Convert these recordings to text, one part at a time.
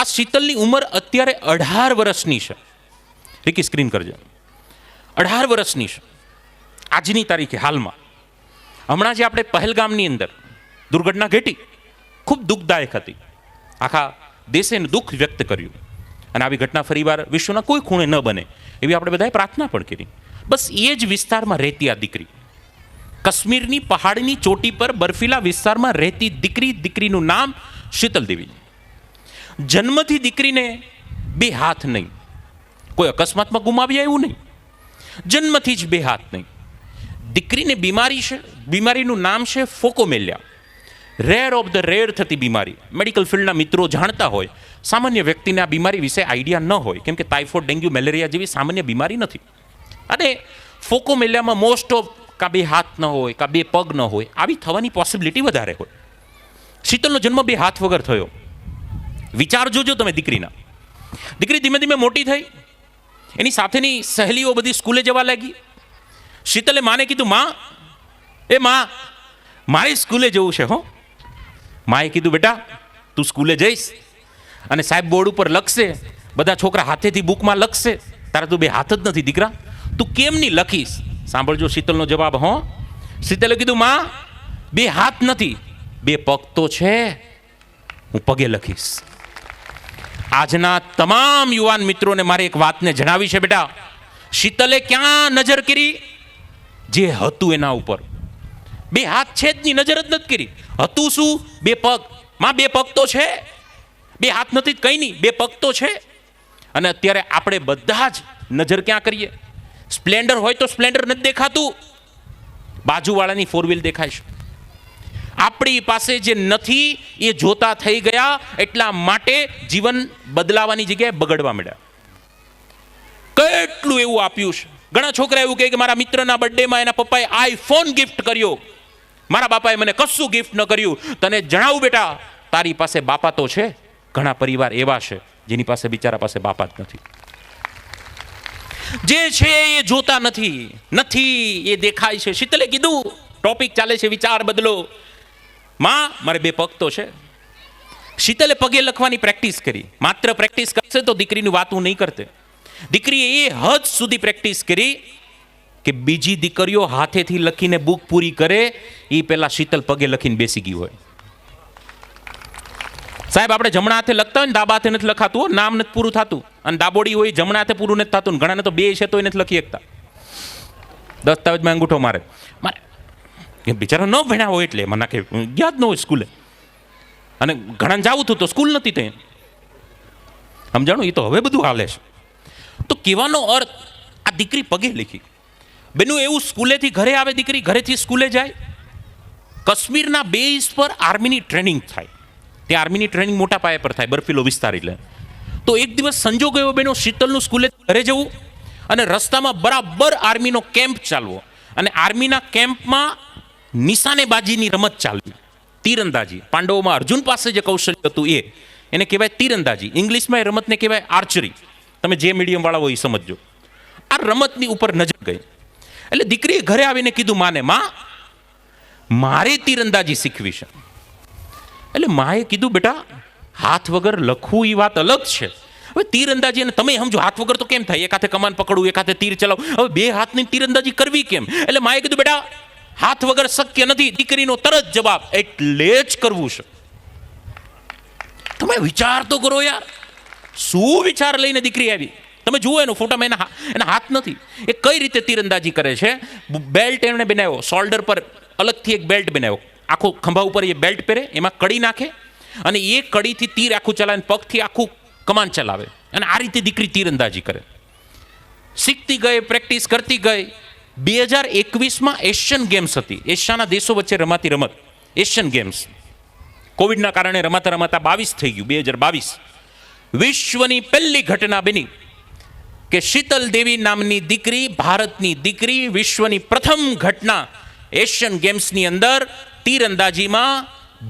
આ શીતલની ઉંમર અત્યારે અઢાર વર્ષની છે. રિકી સ્ક્રીન કરજો. અઢાર વર્ષની છે. આજની તારીખે હાલમાં. હમણાં જે આપણે પહેલગામની અંદર દુર્ઘટના ઘટી, ખૂબ દુઃખદાયક હતી. આખા દેશે દુઃખ વ્યક્ત કર્યું. અને આવી ઘટના ફરીવાર વિશ્વના કોઈ ખૂણે ન બને એવી આપણે બધાએ પ્રાર્થના પણ કરી. બસ એ જ વિસ્તારમાં રહેતી આ દીકરી. કાશ્મીરની પહાડની ચોટી પર બર્ફીલા વિસ્તારમાં રહેતી દીકરી, દીકરીનું નામ શીતલ દેવી જન્મથી દીકરીને બે હાથ નહીં. કોઈ અકસ્માતમાં ગુમાવ્યા એવું નહીં. જન્મથી જ બે હાથ નહીં. દીકરીને બીમારી છે, બીમારીનું નામ છે phocomelia. Rare of the rare થતી બીમારી. મેડિકલ ફિલ્ડના મિત્રો જાણતા હોય, સામાન્ય વ્યક્તિને આ બીમારી વિશે આઈડિયા ન હોય, કેમ કે ટાઇફોઇડ ડેન્ગ્યુ, મેલેરિયા જેવી સામાન્ય બીમારી નથી. અને ફોકોમેલિયામાં મોસ્ટ ઓફ કા બે હાથ ન હોય, કા બે પગ ન હોય, આવી થવાની પોસિબિલિટી વધારે હોય. શીતલનો જન્મ બે હાથ વગર થયો. વિચાર જોજો તમે દીકરીના. દીકરી ધીમે ધીમે મોટી થઈ. એની સાથેની સહેલીઓ બધી સ્કૂલે જવા લાગી. શીતલે માને કીધું, માં, એ માં, મારે સ્કૂલે જવું છે હો. માએ કીધું, બેટા, તું સ્કૂલે જઈશ અને સાહેબ બોર્ડ ઉપર લખશે, બધા છોકરા હાથેથી બુકમાં લખશે. તારા તું બે હાથ જ નથી દીકરા. તું કેમ નહીં લખીશ? સાંભળજો શીતલનો જવાબ, હો. શીતલે કીધું, માં, બે હાથ નથી, બે પગ તો છે. હું પગે લખીશ. આજના તમામ યુવાન મિત્રોને મારે એક વાતને જણાવી છે, બેટા. શીતલે ક્યાં નજર કરી? જે હતું એના ઉપર. બે હાથ છે જ ની નજર જ નથી કરી. હતું શું? બે પગ. માં બે પગ તો છે. બે હાથ નથી કંઈ નહીં. બે પગ તો છે. અને અત્યારે આપણે બધા જ નજર ક્યાં કરીએ? સ્પ્લેન્ડર હોય તો સ્પ્લેન્ડર નથી દેખાતું. બાજુવાળાની ફોર વ્હીલ દેખાય છે. આપણી પાસે જે નથી, એ જોતા થઈ ગયા, એટલા માટે જીવન બદલાવાની જગ્યાએ બગડવા માંડ્યા. કેટલું એવું આપ્યું છે. ઘણા છોકરા એવું કહે કે મારા મિત્રના બર્થડેમાં એના પપ્પાએ આઈફોન ગિફ્ટ કર્યો. મારા બાપાએ મને કશું ગિફ્ટ ન કર્યું. તને જણાવું બેટા, તારી પાસે બાપા તો છે. ઘણા પરિવાર એવા છે, જેની પાસે બિચારા પાસે બાપા જ નથી. જે છે એ જોતા નથી. નથી, એ દેખાય છે. શીતલે કીધું ટોપિક ચાલે છે, વિચાર બદલો. માં, મારે બે પગ તો છે. શીતલે પગે લખવાની પ્રેક્ટિસ કરી. માત્ર પ્રેક્ટિસ કરશે તો દીકરીની વાત હું નહીં કરતે. દીકરીએ એ હદ સુધી પ્રેક્ટિસ કરી કે બીજી દીકરીઓ હાથેથી લખીને બુક પૂરી કરે, એ પહેલાં શીતલ પગે લખીને બેસી ગઈ હોય. સાહેબ, આપણે જમણા હાથે લખતા હોય ને ડાબા હાથે નથી લખાતું નામ નથી પૂરું થતું. અને દાબોડી હોય જમણા હાથે પૂરું નથી થતું ઘણાને તો બે છે તો નથી લખી શકતા. દસ્તાવેજમાં અંગૂઠો મારે. મારે એ બિચારા ન ભણ્યા હોય એટલે મને કે જ ન હોય સ્કૂલે. અને ઘણા જાવું હતું તો સ્કૂલ નથી તે. સમજાણું? એ તો હવે બધું હાલે છે. તો કહેવાનો અર્થ, આ દીકરી પગે લીખી. બેનું એવું સ્કૂલેથી ઘરે આવે, દીકરી ઘરેથી સ્કૂલે જાય. કાશ્મીરના બેઝ પર આર્મીની ટ્રેનિંગ થાય. ત્યાં આર્મીની ટ્રેનિંગ મોટા પાયે પર થાય, બર્ફીલો વિસ્તાર એટલે. તો એક દિવસ સંજોગ એવો બેનો શીતલનું સ્કૂલે ઘરે જવું અને રસ્તામાં બરાબર આર્મીનો કેમ્પ ચાલવો. અને આર્મીના કેમ્પમાં નિશાનેબાજીની રમત ચાલવી. તીરંદાજી. પાંડવોમાં અર્જુન પાસે જે કૌશલ્ય હતું એ, એને કહેવાય તીરંદાજી. ઇંગ્લિશમાં એ રમતને કહેવાય આર્ચરી. તમે જે મીડિયમવાળા હોય એ સમજજો. આ રમતની ઉપર નજર ગઈ. એટલે દીકરીએ ઘરે આવીને કીધું, માને, માં, મારે તીરંદાજી શીખવી છે. એટલે માએ કીધું, બેટા, હાથ વગર લખવું એ વાત અલગ છે. હવે તીરંદાજી અને તમે સમજો, હાથ વગર તો કેમ થાય? એક હાથે કમાન પકડવું, એક હાથે તીર ચલાવું હવે બે હાથની તીરંદાજી કરવી કેમ? એટલે માએ કીધું, બેટા હાથ વગર શક્ય નથી, દીકરીનો તરત જવાબ એટલે જ કરવું છે. તમે વિચાર તો કરો યાર. શું વિચાર લઈને દીકરી આવી? તમે જુઓ એનો ફોટામાં એના એના હાથ નથી. એ કઈ રીતે તીરંદાજી કરે છે? બેલ્ટ એમણે બનાવ્યો શોલ્ડર પર અલગથી એક બેલ્ટ બનાવ્યો. આખો ખંભા ઉપર એ બેલ્ટ પહેરે, એમાં કડી નાખે અને એ કડીથી તીર આખું ચલાવે પગથી આખું કમાન ચલાવે. અને આ રીતે દીકરી તીરંદાજી કરે. શીખતી ગઈ પ્રેક્ટિસ કરતી ગઈ. બે હજાર એકવીસમાં એશિયન ગેમ્સ હતી. એશિયાના દેશો વચ્ચે રમાતી રમત. Asian Games. કોવિડના કારણે રમાતા રમાતા બાવીસ થઈ ગયું, બે હજાર બાવીસ. વિશ્વની પહેલી ઘટના બની કે શીતલ દેવી નામની દીકરી, ભારતની દીકરી, વિશ્વની પ્રથમ ઘટના એશિયન ગેમ્સની અંદર તીરંદાજીમાં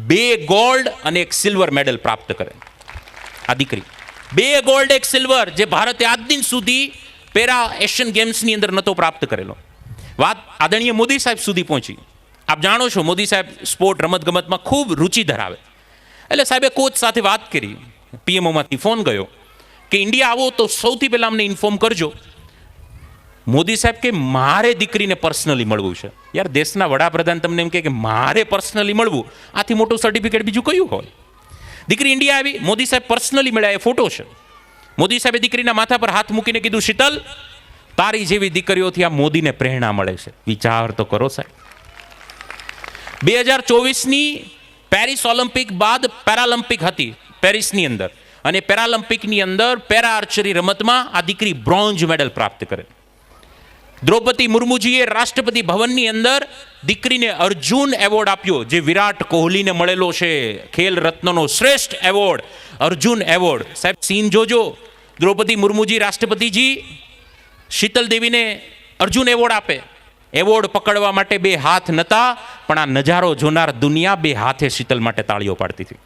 બે ગોલ્ડ અને એક સિલ્વર મેડલ પ્રાપ્ત કરે. આ દીકરી. બે ગોલ્ડ, એક સિલ્વર જે ભારતે આજ દિન સુધી પેરા એશિયન ગેમ્સની અંદર નહોતો પ્રાપ્ત કરેલો. વાત આદરણીય મોદી સાહેબ સુધી પહોંચી. આપ જાણો છો મોદી સાહેબ સ્પોર્ટ રમતગમતમાં ખૂબ રુચિ ધરાવે. એટલે સાહેબે કોચ સાથે વાત કરી. પીએમઓમાંથી ફોન ગયો કે ઇન્ડિયા આવો તો સૌથી પહેલાં અમને ઇન્ફોર્મ કરજો. મોદી સાહેબ કે, મારે દીકરીને પર્સનલી મળવું છે. યાર, દેશના વડાપ્રધાન તમને એમ કહે કે, મારે પર્સનલી મળવું. આથી મોટું સર્ટિફિકેટ બીજું કયું હોય? દીકરી ઇન્ડિયા આવી. મોદી સાહેબ પર્સનલી મળ્યા, એ ફોટો છે. મોદી સાહેબે દીકરીના માથા પર હાથ મૂકીને કીધું, શીતલ તારી જેવી દીકરીઓથી આ મોદીને પ્રેરણા મળે છે. વિચાર તો કરો સાહેબ. બે હજાર ચોવીસની પેરિસ ઓલિમ્પિક બાદ પેરાલિમ્પિક હતી, પેરિસની અંદર. અને પેરાલિમ્પિકની અંદર પેરા આર્ચરી રમતમાં આ દીકરી બ્રોન્ઝ મેડલ પ્રાપ્ત કરે. દ્રૌપદી મુર્મુજીએ રાષ્ટ્રપતિ ભવનની અંદર દીકરીને અર્જુન એવોર્ડ આપ્યો, જે વિરાટ કોહલીને મળેલો છે. ખેલ રત્નનો શ્રેષ્ઠ એવોર્ડ, અર્જુન એવોર્ડ. સાહેબ, સીન જોજો. દ્રૌપદી મુર્મુજી રાષ્ટ્રપતિજી શીતલ દેવીને અર્જુન એવોર્ડ આપે. એવોર્ડ પકડવા માટે બે હાથ નતા, પણ આ નજારો જોનાર દુનિયા બે હાથે શીતલ માટે તાળીઓ પાડતી હતી.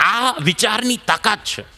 આ વિચારની તાકાત છે.